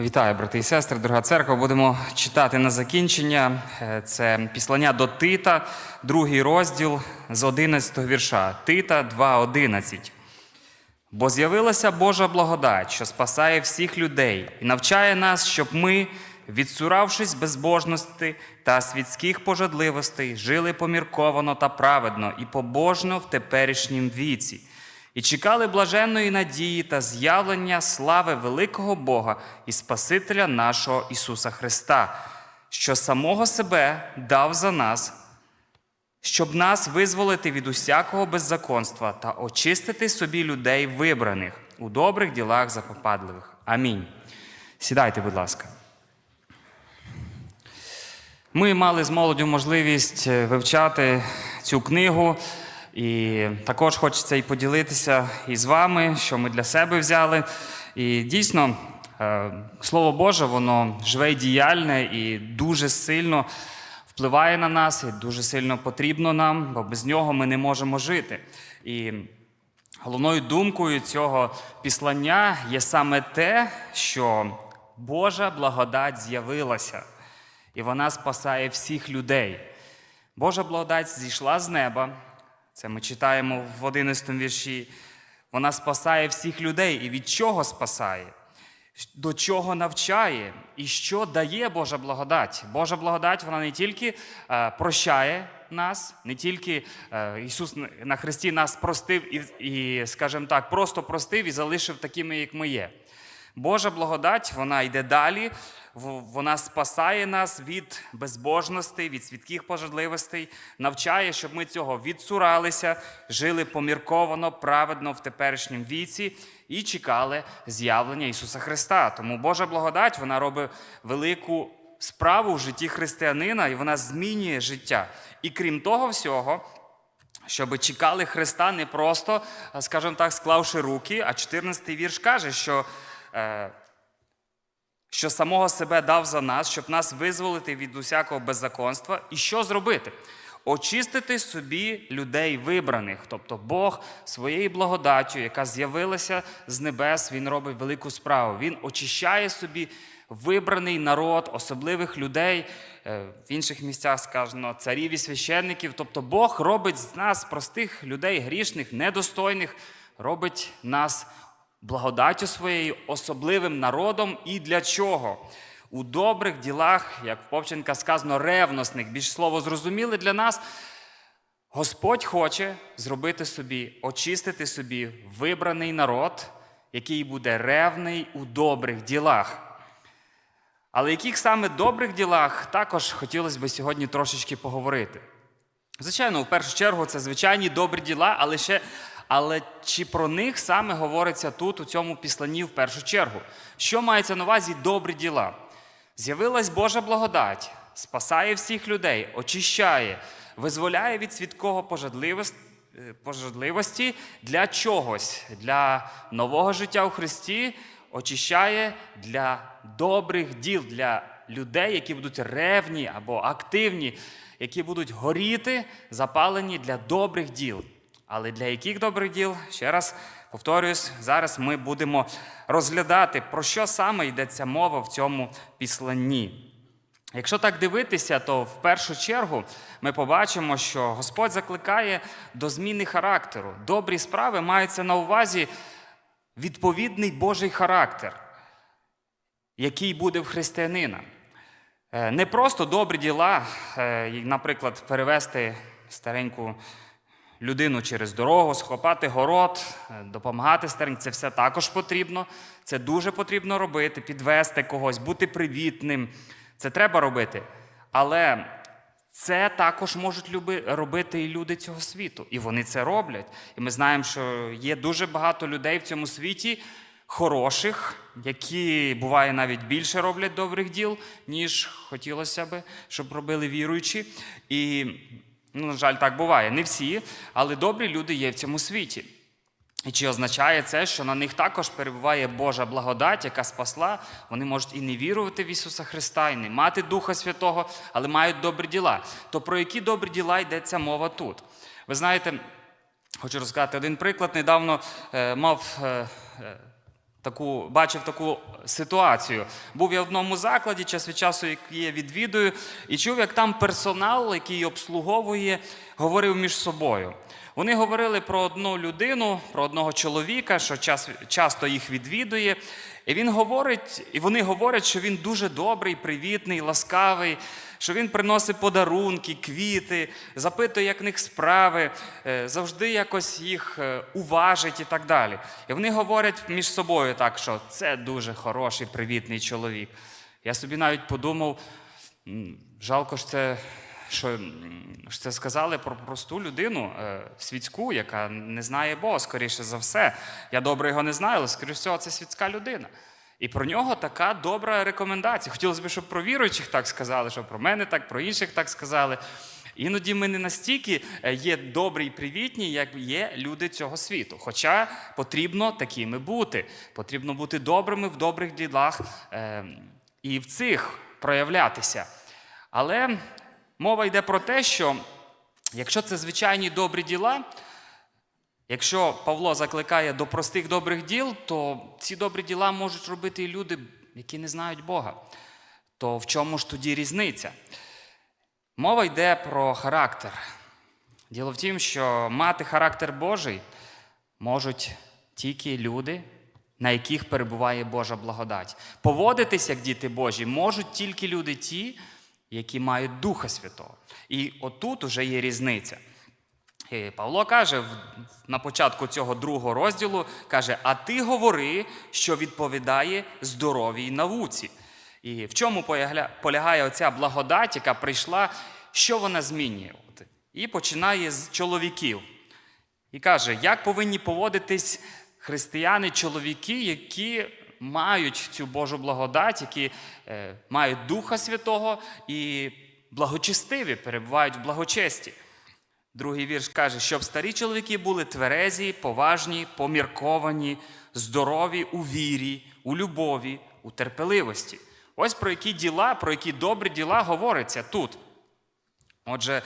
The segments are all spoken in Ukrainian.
Вітаю, брати і сестри, дорога церква. Будемо читати на закінчення. Е, Це післання до Тита, другий розділ з 11 вірша. Тита 2.11. Бо з'явилася Божа благодать, що спасає всіх людей, і навчає нас, щоб ми, відсуравшись безбожності та світських пожадливостей, жили помірковано та праведно і побожно в теперішнім віці, і чекали блаженної надії та з'явлення слави великого Бога і Спасителя нашого Ісуса Христа, що самого себе дав за нас щоб нас визволити від усякого беззаконства та очистити собі людей вибраних у добрих ділах запопадливих. Амінь. Сідайте, будь ласка. Ми мали з молоддю можливість е, вивчати цю книгу, і також хочеться і поділитися із вами, що ми для себе взяли. І дійсно, е, Слово Боже, воно живе і діяльне і дуже сильно впливає на нас, і дуже сильно потрібно нам, бо без нього ми не можемо жити. І головною думкою цього післання є саме те, що Божа благодать з'явилася, і вона спасає всіх людей. Божа благодать зійшла з неба. Це ми читаємо в 11 вірші. Вона спасає всіх людей. І від чого спасає? До чого навчає і що дає Божа благодать? Божа благодать вона не тільки е, прощає нас, не тільки е, Ісус на Христі нас простив і, скажімо так, просто простив і залишив такими, як ми є. Божа благодать, вона йде далі, вона спасає нас від безбожностей, від свідких пожадливостей, навчає, щоб ми цього відсуралися, жили помірковано, праведно в теперішньому віці і чекали з'явлення Ісуса Христа. Тому Божа благодать вона робить велику справу в житті християнина, і вона змінює життя. І крім того всього, щоб чекали Христа не просто, скажімо так, склавши руки, а 14-й вірш каже, що, е, що самого себе дав за нас, щоб нас визволити від усякого беззаконства. І що зробити? Очистити собі людей вибраних, тобто Бог своєю благодаттю, яка з'явилася з небес, Він робить велику справу. Він очищає собі вибраний народ, особливих людей, е, в інших місцях сказано царів і священників. Тобто Бог робить з нас, простих людей, грішних, недостойних, робить нас благодаттю своєю, особливим народом. І для чого? У добрих ділах, як в Повченка сказано, ревносних, більш слово зрозуміле для нас. Господь хоче зробити собі, очистити собі вибраний народ, який буде ревний у добрих ділах. Але яких саме добрих ділах також хотілося б сьогодні трошечки поговорити. Звичайно, в першу чергу це звичайні добрі діла, але ще. Але чи про них саме говориться тут, у цьому післанні в першу чергу? Що мається на увазі добрі діла? З'явилась Божа благодать, спасає всіх людей, очищає, визволяє від свідкого пожадливості, пожадливості для чогось, для нового життя у Христі, очищає для добрих діл, для людей, які будуть ревні або активні, які будуть горіти, запалені для добрих діл. Але для яких добрих діл? Ще раз повторюсь, зараз ми будемо розглядати, про що саме йдеться мова в цьому післанні. Якщо так дивитися, то в першу чергу ми побачимо, що Господь закликає до зміни характеру. Добрі справи маються на увазі відповідний Божий характер, який буде в християнина. Е, Не просто добрі діла, е, наприклад, перевести стареньку людину через дорогу, схопати город, е, допомагати стареньким. Це все також потрібно. Це дуже потрібно робити, підвести когось, бути привітним. Це треба робити. Але це також можуть люби, робити і люди цього світу. І вони це роблять. І ми знаємо, що є дуже багато людей в цьому світі. Хороших, які буває навіть більше роблять добрих діл, ніж хотілося би, щоб робили віруючі. І, ну, на жаль, так буває. Не всі, але добрі люди є в цьому світі. І чи означає це, що на них також перебуває Божа благодать, яка спасла? Вони можуть і не вірувати в Ісуса Христа, і не мати Духа Святого, але мають добрі діла. То про які добрі діла йдеться мова тут? Ви знаєте, хочу розказати один приклад. Недавно е, мав е, е, таку, бачив таку ситуацію. Був я в одному закладі, час від часу, який я відвідую, і чув, як там персонал, який обслуговує, говорив між собою. Вони говорили про одну людину, про одного чоловіка, що час, часто їх відвідує. І він говорить, і вони говорять, що він дуже добрий, привітний, ласкавий, що він приносить подарунки, квіти, запитує, як в них справи, е, завжди якось їх е, уважить і так далі. І вони говорять між собою так, що це дуже хороший, привітний чоловік. Я собі навіть подумав, жалко ж це. Що це сказали про просту людину е, світську, яка не знає Бога, скоріше за все. Я добре його не знаю, але скоріше всього, це світська людина. І про нього така добра рекомендація. Хотілося б, щоб про віруючих так сказали, щоб про мене так, про інших так сказали. Іноді ми не настільки е, є добрі і привітні, як є люди цього світу. Хоча потрібно такими бути. Потрібно бути добрими в добрих ділах е, і в цих проявлятися. Але мова йде про те, що якщо це звичайні добрі діла, якщо Павло закликає до простих добрих діл, то ці добрі діла можуть робити і люди, які не знають Бога. То в чому ж тоді різниця? Мова йде про характер. Діло в тім, що мати характер Божий можуть тільки люди, на яких перебуває Божа благодать. Поводитись як діти Божі можуть тільки люди ті, які мають Духа Святого. І отут уже є різниця. Павло каже на початку цього другого розділу: каже: А ти говори, що відповідає здоровій науці. І в чому полягає оця благодать, яка прийшла, що вона змінює? І починає з чоловіків. І каже, як повинні поводитись християни, чоловіки, які мають цю Божу благодать, які е, мають Духа Святого і благочестиві, перебувають в благочесті. Другий вірш каже, щоб старі чоловіки були тверезі, поважні, помірковані, здорові у вірі, у любові, у терпеливості. Ось про які діла, про які добрі діла говориться тут. Отже,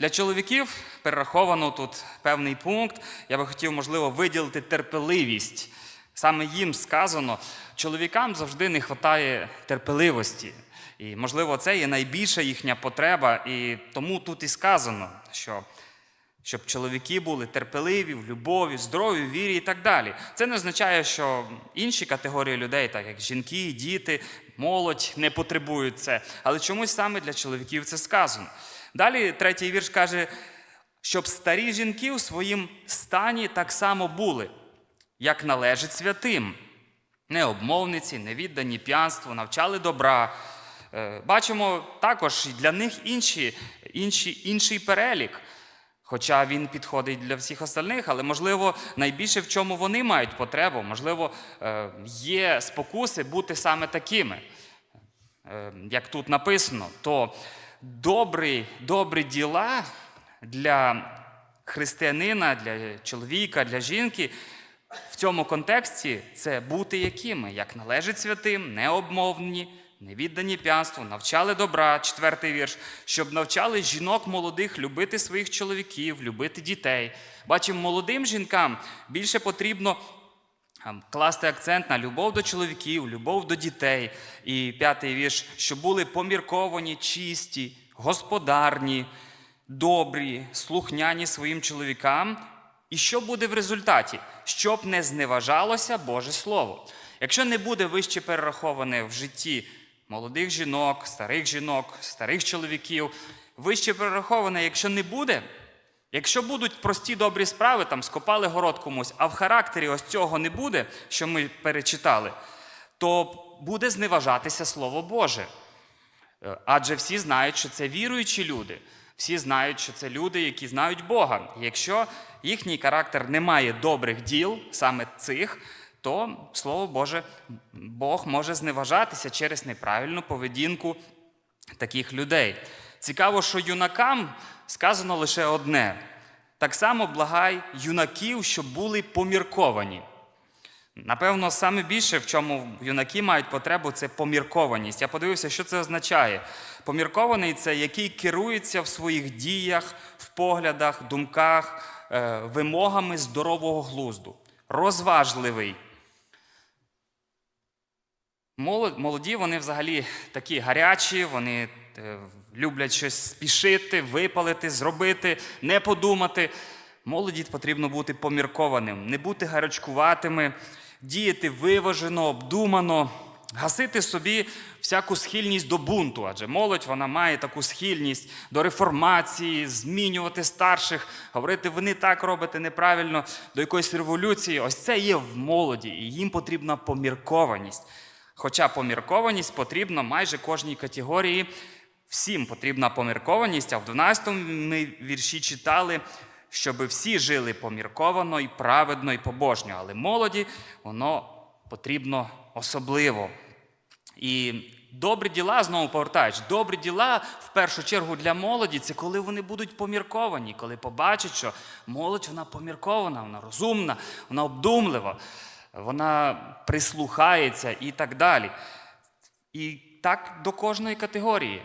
для чоловіків перераховано тут певний пункт. Я би хотів, можливо, виділити терпеливість. Саме їм сказано, чоловікам завжди не вистачає терпеливості. І, можливо, це є найбільша їхня потреба. І тому тут і сказано, що щоб чоловіки були терпеливі, в любові, здорові, в вірі і так далі. Це не означає, що інші категорії людей, так як жінки, діти, молодь, не потребують це. Але чомусь саме для чоловіків це сказано. Далі третій вірш каже, щоб старі жінки у своїм стані так само були, як належить святим. Не обмовниці, не віддані п'янству, навчали добра. Е, Бачимо також для них інші, інші, інший перелік. Хоча він підходить для всіх остальних, але можливо найбільше в чому вони мають потребу, можливо, е, є спокуси бути саме такими, Е, як тут написано, то добрі, добрі діла для християнина, для чоловіка, для жінки в цьому контексті це бути якими, як належить святим, необмовні, невіддані п'янству, навчали добра, четвертий вірш, щоб навчали жінок молодих любити своїх чоловіків, любити дітей. Бачимо, молодим жінкам більше потрібно а, класти акцент на любов до чоловіків, любов до дітей. І п'ятий вірш, щоб були помірковані, чисті, господарні, добрі, слухняні своїм чоловікам. І що буде в результаті? Щоб не зневажалося Боже Слово. Якщо не буде вище перераховане в житті молодих жінок, старих жінок, старих чоловіків, вище перераховане, якщо не буде, Якщо будуть прості добрі справи, там скопали город комусь, а в характері ось цього не буде, що ми перечитали, то буде зневажатися Слово Боже. Е, Адже всі знають, що це віруючі люди, всі знають, що це люди, які знають Бога. Якщо їхній характер не має добрих діл, саме цих, то Слово Боже, Бог може зневажатися через неправильну поведінку таких людей. Цікаво, що юнакам сказано лише одне: так само благай юнаків, щоб були помірковані. Напевно, саме більше, в чому юнаки мають потребу, це поміркованість. Я подивився, що це означає. Поміркований це який керується в своїх діях, в поглядах, думках, е, вимогами здорового глузду. Розважливий. Молод- Молоді вони взагалі такі гарячі, вони е, люблять щось спішити, випалити, зробити, не подумати. Молоді потрібно бути поміркованим, не бути гарячкуватими, діяти виважено, обдумано, гасити собі всяку схильність до бунту. Адже молодь вона має таку схильність до реформації, змінювати старших, говорити, ви не так робите неправильно, до якоїсь революції. Ось це є в молоді, і їм потрібна поміркованість. Хоча поміркованість потрібна майже кожній категорії. Всім потрібна поміркованість, а в 12 ми вірші читали, щоб всі жили помірковано і праведно, і побожньо. Але молоді воно потрібно особливо. І добрі діла, знову повертаючи, добрі діла в першу чергу для молоді це коли вони будуть помірковані, коли побачать, що молодь вона поміркована, вона розумна, вона обдумлива, вона прислухається і так далі. І так до кожної категорії.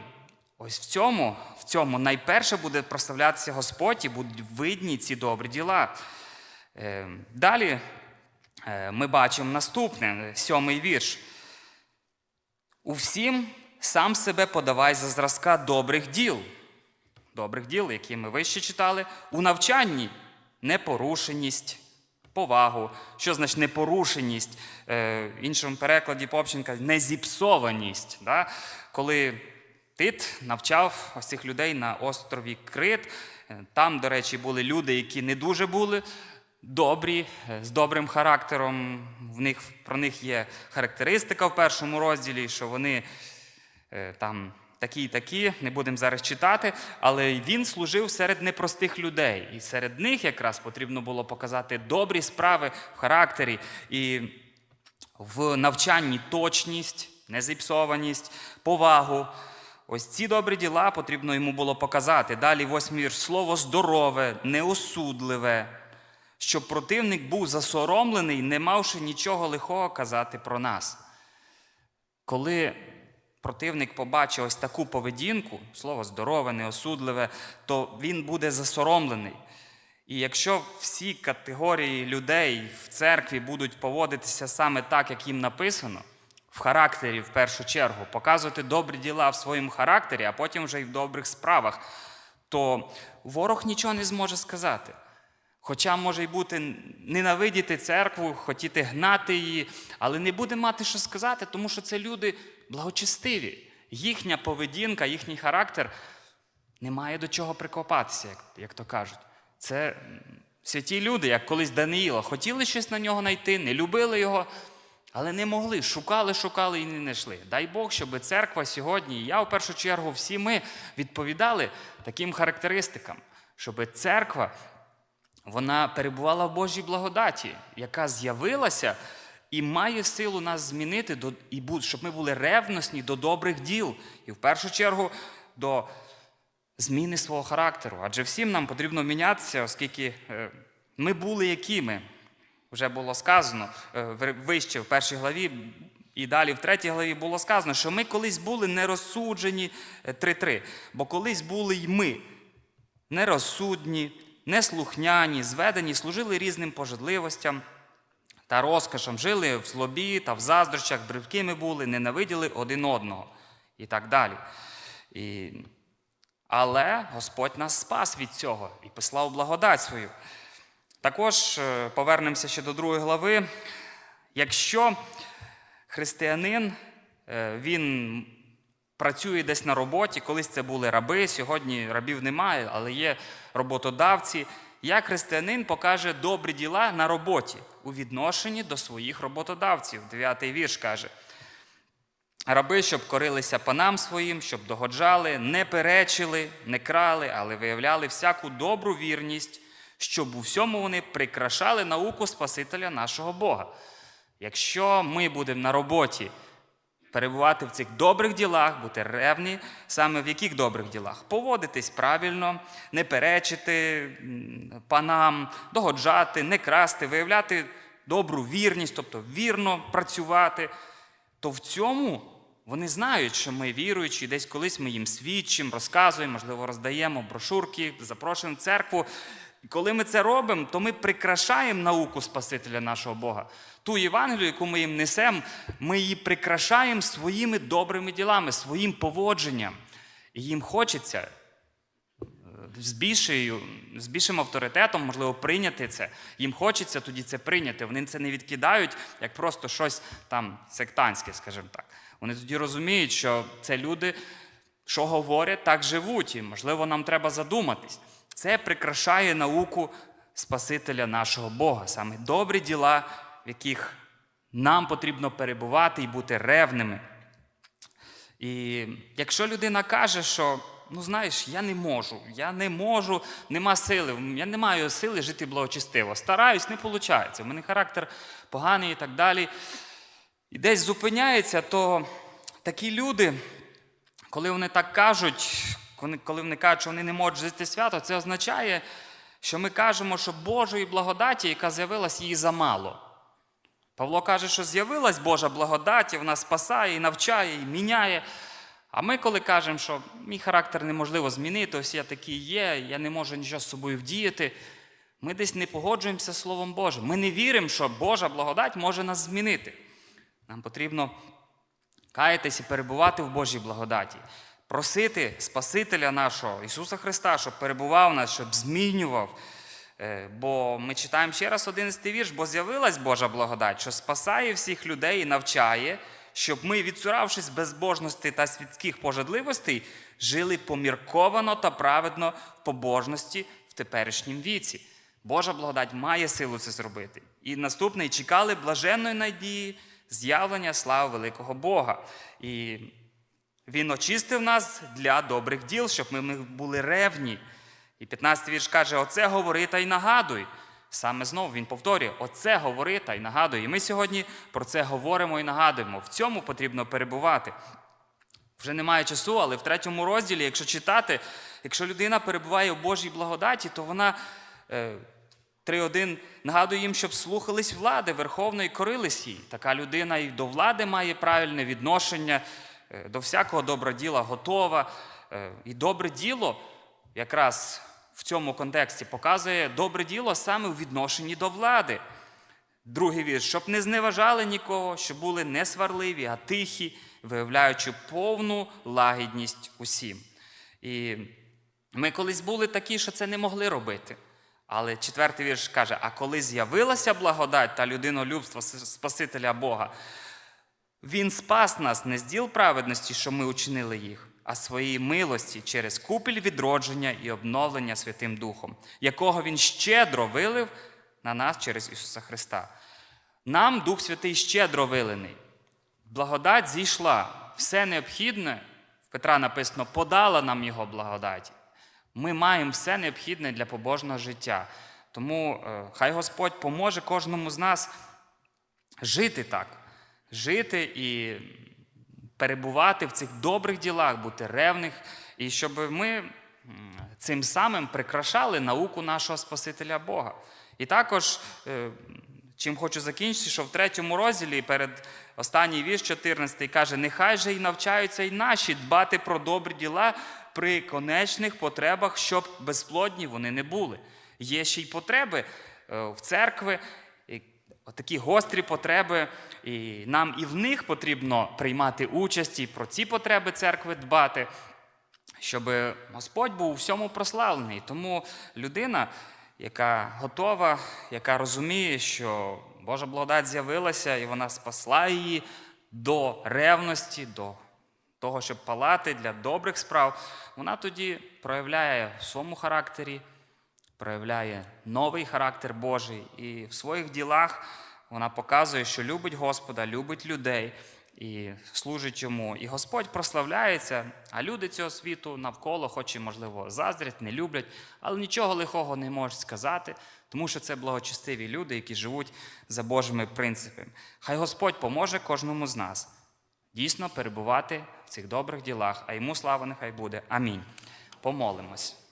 Ось в цьому, в цьому найперше буде проставлятися Господь і будуть видні ці добрі діла. Е, Далі е, ми бачимо наступне, сьомий вірш. У всім сам себе подавай за зразка добрих діл. Добрих діл, які ми вище читали, у навчанні непорушеність, повагу. Що значить непорушеність? Е, в іншому перекладі Попченка незіпсованість. Да? Коли Тит навчав ось цих людей на острові Крит. Е, Там, до речі, були люди, які не дуже були добрі, е, з добрим характером. В них, про них є характеристика в першому розділі, що вони там такі і такі, не будемо зараз читати, але він служив серед непростих людей. І серед них якраз потрібно було показати добрі справи в характері і в навчанні точність, незіпсованість, повагу. Ось ці добрі діла потрібно йому було показати. Далі восьмий. Слово здорове, неосудливе, щоб противник був засоромлений, не мавши нічого лихого казати про нас. Коли противник побачить ось таку поведінку, слово здорове, неосудливе, то він буде засоромлений. І якщо всі категорії людей в церкві будуть поводитися саме так, як їм написано, в характері в першу чергу, показувати добрі діла в своєму характері, а потім вже й в добрих справах, то ворог нічого не зможе сказати. Хоча може й бути ненавидіти церкву, хотіти гнати її, але не буде мати що сказати, тому що це люди благочестиві. Їхня поведінка, їхній характер не має до чого прикопатися, як, як то кажуть. Це святі люди, як колись Даниїла, хотіли щось на нього знайти, не любили його, але не могли. Шукали, шукали і не знайшли. Дай Бог, щоб церква сьогодні, і я в першу чергу, всі ми відповідали таким характеристикам, щоб церква вона перебувала в Божій благодаті, яка з'явилася і має силу нас змінити, до, і щоб ми були ревностні до добрих діл. І в першу чергу до зміни свого характеру. Адже всім нам потрібно мінятися, оскільки е, ми були якими. Вже було сказано е, вище в першій главі, і далі в третій главі було сказано, що ми колись були нерозсуджені е, 3-3, бо колись були й ми нерозсудні, неслухняні, зведені, служили різним пожадливостям та розкошам, жили в злобі та в заздрощах, бридкими були, ненавиділи один одного і так далі. І... Але Господь нас спас від цього і послав благодать свою. Також е, повернемося ще до другої глави. Якщо християнин е, він працює десь на роботі, колись це були раби, сьогодні рабів немає, але є роботодавці. Як християнин покаже добрі діла на роботі у відношенні до своїх роботодавців. Дев'ятий вірш каже. Раби, щоб корилися панам своїм, щоб догоджали, не перечили, не крали, але виявляли всяку добру вірність, щоб у всьому вони прикрашали науку Спасителя нашого Бога. Якщо ми будемо на роботі перебувати в цих добрих ділах, бути ревні, саме в яких добрих ділах? Поводитись правильно, не перечити панам, догоджати, не красти, виявляти добру вірність, тобто вірно працювати, то в цьому вони знають, що ми віруючі, десь колись ми їм свідчимо, розказуємо, можливо, роздаємо брошурки, запрошуємо в церкву. І коли ми це робимо, то ми прикрашаємо науку Спасителя нашого Бога. Ту Євангелію, яку ми їм несемо, ми її прикрашаємо своїми добрими ділами, своїм поводженням. І їм хочеться з, більшою, з більшим авторитетом, можливо, прийняти це. Їм хочеться тоді це прийняти. Вони це не відкидають як просто щось там сектантське, скажімо так. Вони тоді розуміють, що це люди, що говорять, так живуть. І, можливо, нам треба задуматись. Це прикрашає науку Спасителя нашого Бога, саме добрі діла, в яких нам потрібно перебувати і бути ревними. І якщо людина каже, що ну знаєш, я не можу, я не можу, нема сили, я не маю сили жити благочестиво, стараюсь, не виходить, у мене характер поганий і так далі. І десь зупиняється, то такі люди, коли вони так кажуть, коли вони кажуть, що вони не можуть жити свято, це означає, що ми кажемо, що Божої благодаті, яка з'явилась, її замало. Павло каже, що з'явилась Божа благодать, і вона спасає, і навчає, і міняє. А ми, коли кажемо, що мій характер неможливо змінити, ось я такий є, я не можу нічого з собою вдіяти, ми десь не погоджуємося з Словом Божим. Ми не віримо, що Божа благодать може нас змінити. Нам потрібно каятись і перебувати в Божій благодаті, просити Спасителя нашого, Ісуса Христа, щоб перебував нас, щоб змінював. Е, Бо ми читаємо ще раз 11 вірш, бо з'явилась Божа благодать, що спасає всіх людей і навчає, щоб ми, відсуравшись безбожності та світських пожадливостей, жили помірковано та праведно в побожності в теперішнім віці. Божа благодать має силу це зробити. І наступний чекали блаженної надії, з'явлення слави великого Бога. І він очистив нас для добрих діл, щоб ми були ревні. І 15 вірш каже: Оце говори та й нагадуй. Саме знову він повторює: Оце говори та й нагадуй. І ми сьогодні про це говоримо і нагадуємо. В цьому потрібно перебувати. Вже немає часу, але в третьому розділі, якщо читати, якщо людина перебуває в Божій благодаті, то вона е, 3.1 нагадує їм, щоб слухались влади Верховної, корились їй. Така людина і до влади має правильне відношення, е, до всякого добра діла готова. Е, І добре діло якраз в цьому контексті показує добре діло саме у відношенні до влади. Другий вірш, щоб не зневажали нікого, щоб були не сварливі, а тихі, виявляючи повну лагідність усім. І ми колись були такі, що це не могли робити. Але четвертий вірш каже: а коли з'явилася благодать та людинолюбство Спасителя Бога, Він спас нас не з діл праведності, що ми учинили їх, а своїй милості через купіль відродження і обновлення Святим Духом, якого Він щедро вилив на нас через Ісуса Христа. Нам Дух Святий щедро вилений. Благодать зійшла. Все необхідне, в Петра написано, подала нам Його благодаті. Ми маємо все необхідне для побожного життя. Тому е, хай Господь поможе кожному з нас жити так, жити і перебувати в цих добрих ділах, бути ревних, і щоб ми цим самим прикрашали науку нашого Спасителя Бога. І також, е, чим хочу закінчити, що в третьому розділі перед останній вірш 14 каже: нехай же й навчаються й наші дбати про добрі діла при конечних потребах, щоб безплодні вони не були. Є ще й потреби е, в церкви, і такі гострі потреби, і нам і в них потрібно приймати участь і про ці потреби церкви дбати, щоб Господь був у всьому прославлений. Тому людина, яка готова, яка розуміє, що Божа благодать з'явилася, і вона спасла її до ревності, до того, щоб палати для добрих справ, вона тоді проявляє в своєму характері, проявляє новий характер Божий, і в своїх ділах вона показує, що любить Господа, любить людей і служить йому. І Господь прославляється, а люди цього світу навколо, хоч і, можливо, заздрять, не люблять, але нічого лихого не можуть сказати, тому що це благочестиві люди, які живуть за Божими принципами. Хай Господь поможе кожному з нас дійсно перебувати в цих добрих ділах, а йому слава нехай буде. Амінь. Помолимось.